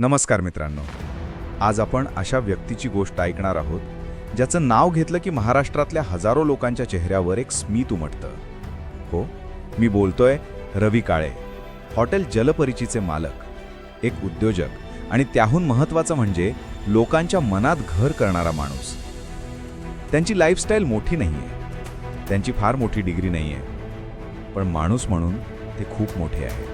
नमस्कार मित्रांनो. आज आपण अशा व्यक्तीची गोष्ट ऐकणार आहोत ज्याचं नाव घेतलं की महाराष्ट्रातल्या हजारो लोकांच्या चेहऱ्यावर एक स्मित उमटतं. हो मी बोलतोय रवी काळे हॉटेल जलपरिचीचे मालक एक उद्योजक आणि त्याहून महत्त्वाचं म्हणजे लोकांच्या मनात घर करणारा माणूस. त्यांची लाईफस्टाईल मोठी नाही आहे त्यांची फार मोठी डिग्री नाही आहे पण माणूस म्हणून ते खूप मोठे आहे.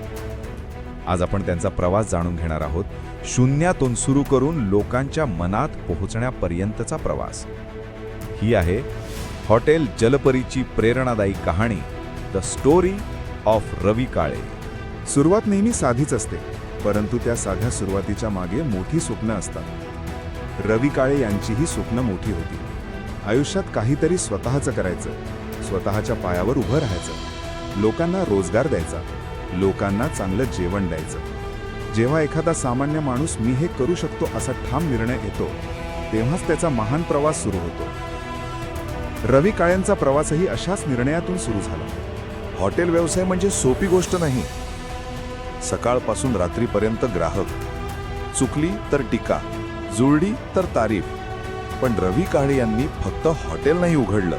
आज आपण त्यांचा प्रवास जाणून घेणार आहोत. शून्यातून सुरू करून लोकांच्या मनात पोहोचण्यापर्यंतचा प्रवास. ही आहे हॉटेल जलपरीची प्रेरणादायी कहाणी the story of Ravi Kale. सुरुवात नेहमी साधीच असते परंतु त्या साध्या सुरुवातीच्या मागे मोठी स्वप्न असतात. रवी काळे यांचीही स्वप्न मोठी होती. आयुष्यात काहीतरी स्वतःचं करायचं स्वतःच्या पायावर उभं राहायचं लोकांना रोजगार द्यायचा लोकांना चांगलं जेवण द्यायचं. जेव्हा एखादा सामान्य माणूस मी हे करू शकतो असा ठाम निर्णय येतो तेव्हाच त्याचा महान प्रवास सुरू होतो. रवी काळ्यांचा प्रवासही अशाच निर्णयातून सुरू झाला. हॉटेल व्यवसाय म्हणजे सोपी गोष्ट नाही. सकाळपासून रात्रीपर्यंत ग्राहक. चुकली तर टीका जुळली तर तारीफ. पण रवी काळे यांनी फक्त हॉटेल नाही उघडलं.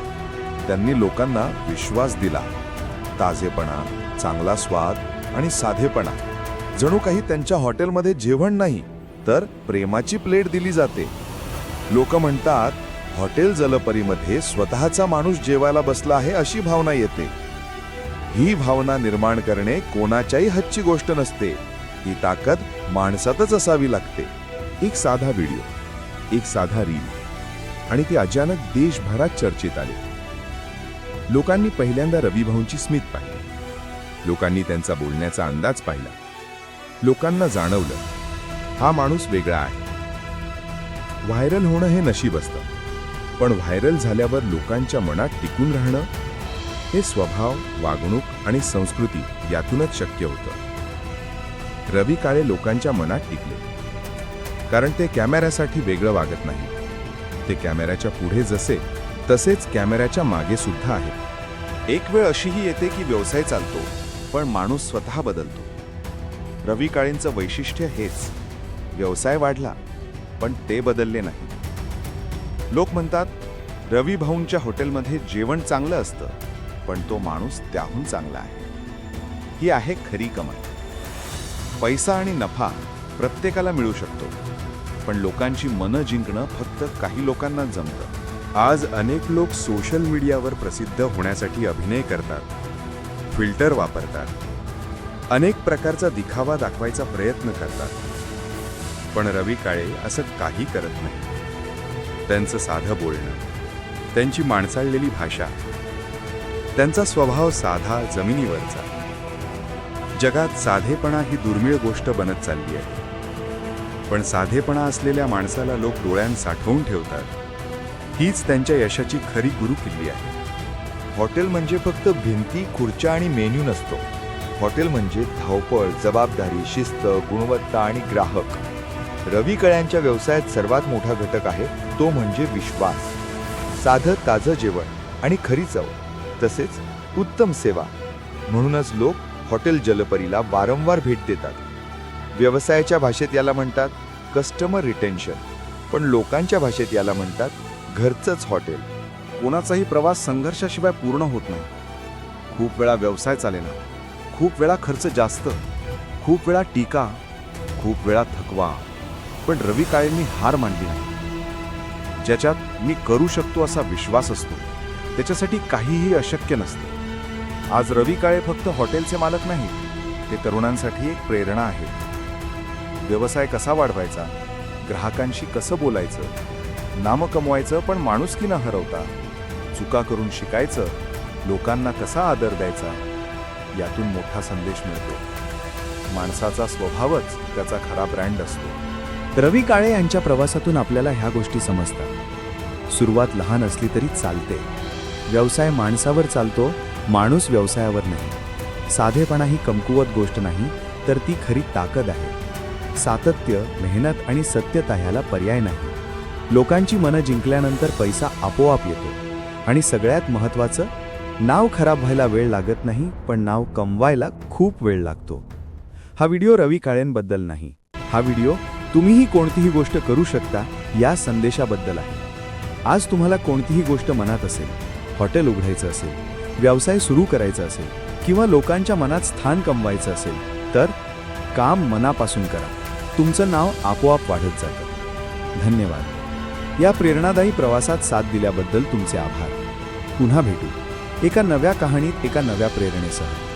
त्यांनी लोकांना विश्वास दिला. ताजेपणा चांगला स्वाद आणि साधेपणा. जणू काही त्यांच्या हॉटेलमध्ये जेवण नाही तर प्रेमाची प्लेट दिली जाते. लोक म्हणतात हॉटेल जलपरीमध्ये स्वतःचा माणूस जेवायला बसला आहे अशी भावना येते. ही भावना निर्माण करणे कोणाच्याही हच्ची गोष्ट नसते. ही ताकद माणसातच असावी लागते. एक साधा व्हिडिओ एक साधा रील. आणि ती अचानक देशभरात चर्चेत आले. लोकांनी पहिल्यांदा रविभाऊंची स्मित पाहिली. लोकांनी त्यांचा बोलण्याचा अंदाज पाहिला. लोकांना जाणवलं हा माणूस वेगळा आहे. व्हायरल होणं हे नशीब असतं पण व्हायरल झाल्यावर लोकांच्या मनात टिकून राहणं हे स्वभाव वागणूक आणि संस्कृती यातूनच शक्य होतं. रवी काळे लोकांच्या मनात टिकले कारण ते कॅमेऱ्यासाठी वेगळं वागत नाही ते कॅमेऱ्याच्या पुढे जसे तसेच कॅमेऱ्याच्या मागे सुद्धा आहेत. एक वेळ अशीही येते की व्यवसाय चालतो पण माणूस स्वतः बदलतो. रवी काळेंचं वैशिष्ट्य हेच. व्यवसाय वाढला पण ते बदलले नाही. लोक म्हणतात रवी भाऊंच्या हॉटेलमध्ये जेवण चांगलं असतं पण तो माणूस त्याहून चांगला आहे. ही आहे खरी कमाई. पैसा आणि नफा प्रत्येकाला मिळू शकतो पण लोकांची मनं जिंकणं फक्त काही लोकांना जमतं. आज अनेक लोक सोशल मीडियावर प्रसिद्ध होण्यासाठी अभिनय करतात. फिल्टर वापरतात. अनेक प्रकारचा दिखावा दाखवायचा प्रयत्न करतात. पण रवी काळे असं काही करत नाही. त्यांचं साधं बोलणं त्यांची माणसाळलेली भाषा त्यांचा स्वभाव साधा जमिनीवरचा. जगात साधेपणा ही दुर्मिळ गोष्ट बनत चालली आहे पण साधेपणा असलेल्या माणसाला लोक डोळ्यांत साठवून ठेवतात. हीच त्यांच्या यशाची खरी गुरुकिल्ली आहे. हॉटेल म्हणजे फक्त भिंती खुर्च्या आणि मेन्यू नसतो. हॉटेल म्हणजे धावपळ जबाबदारी शिस्त गुणवत्ता आणि ग्राहक. रवी कळ्यांच्या व्यवसायात सर्वात मोठा घटक आहे तो म्हणजे विश्वास. साधं ताजं जेवण आणि खरी चव तसेच उत्तम सेवा. म्हणूनच लोक हॉटेल जलपरीला वारंवार भेट देतात. व्यवसायाच्या भाषेत याला म्हणतात कस्टमर रिटेन्शन. पण लोकांच्या भाषेत याला म्हणतात घरचंच हॉटेल. कोणाचाही प्रवास संघर्षाशिवाय पूर्ण होत नाही. खूप वेळा व्यवसाय चालेना. खूप वेळा खर्च जास्त. खूप वेळा टीका. खूप वेळा थकवा. पण रवी काळेंनी हार मानली नाही. ज्याच्यात मी करू शकतो असा विश्वास असतो. त्याच्यासाठी काहीही अशक्य नसतं. आज रवी काळे फक्त हॉटेलचे मालक नाहीत ते तरुणांसाठी एक प्रेरणा आहे. व्यवसाय कसा वाढवायचा? ग्राहकांशी कसं बोलायचं? नामं कमवायचं पण माणुसकी न हरवता? चुका करून शिकायचं लोकांना कसा आदर द्यायचा यातून मोठा संदेश मिळतो. माणसाचा स्वभावच त्याचा खरा ब्रँड असतो. रवी काळे यांच्या प्रवासातून आपल्याला ह्या गोष्टी समजतात. सुरुवात लहान असली तरी चालते. व्यवसाय माणसावर चालतो माणूस व्यवसायावर नाही. साधेपणा ही कमकुवत गोष्ट नाही तर ती खरी ताकद आहे. सातत्य मेहनत आणि सत्यता ह्याला पर्याय नाही. लोकांची मनं जिंकल्यानंतर पैसा आपोआप येतो. आणि सगळ्यात महत्त्वाचं नाव खराब व्हायला वेळ लागत नाही पण नाव कमवायला खूप वेळ लागतो. हा व्हिडिओ रवी काळेंबद्दल नाही. हा व्हिडिओ तुम्हीही कोणतीही गोष्ट करू शकता या संदेशाबद्दल आहे. आज तुम्हाला कोणतीही गोष्ट मनात असेल हॉटेल उघडायचं असेल व्यवसाय सुरू करायचा असेल किंवा लोकांच्या मनात स्थान कमवायचं असेल तर काम मनापासून करा. तुमचं नाव आपोआप वाढत जातं. धन्यवाद. या प्रेरणादायी प्रवासात साथ दिल्याबद्दल तुमचे आभार. पुन्हा भेटू. एका नव्या कहाणीत एका नव्या प्रेरणेसह.